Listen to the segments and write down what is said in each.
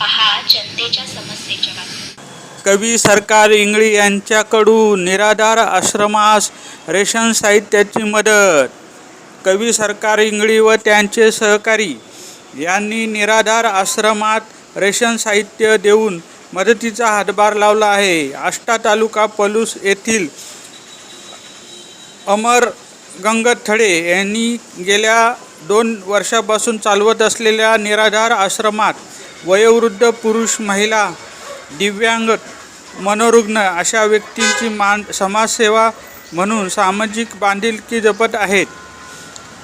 पहा जनतेच्या समस्येच्या बातम्या. कवी सरकार इंगळी यांच्याकडून निराधार आश्रमास रेशन साहित्याची मदत. कवी सरकार इंगळी व त्यांचे सहकारी यांनी निराधार आश्रमात रेशन साहित्य देऊन मदतीचा हातभार लावला आहे. आष्टा तालुका पलूस येथील अमर गंगथडे यांनी गेल्या दोन वर्षापासून चालवत असलेल्या निराधार आश्रमात वयोवृद्ध पुरुष महिला दिव्यांग मनोरुग्ण अशा व्यक्तींची मान समाजसेवा म्हणून सामाजिक बांधिलकी जपत आहेत.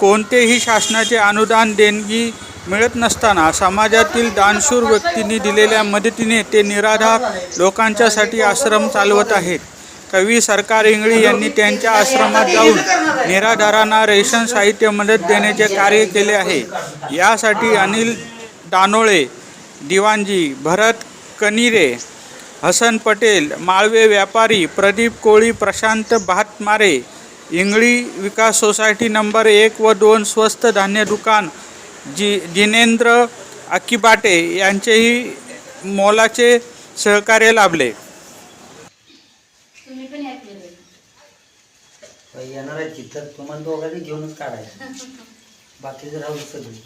कोणतेही शासनाचे अनुदान देणगी मिळत नसताना समाजातील दानशूर व्यक्तींनी दिलेल्या मदतीने ते निराधार लोकांच्यासाठी आश्रम चालवत आहेत. कवी सरकार इंगळी यांनी त्यांच्या आश्रमात जाऊन निराधारांना रेशन साहित्य मदत देण्याचे कार्य केले आहे. यासाठी अनिल दानोळे दिवाणजी भरत कनिरे हसन पटेल माळवे व्यापारी प्रदीप कोळी प्रशांत भातमारे इंगळी विकास सोसायटी नंबर एक व दोन स्वस्त धान्य दुकान जी जिनेंद्र अक्कीबाटे यांचेही मोलाचे सहकार्य लाभले. येणार आहे तिथं तुम्हाला दोघांनी घेऊनच काढायचं. बाकीचं राहू सगळी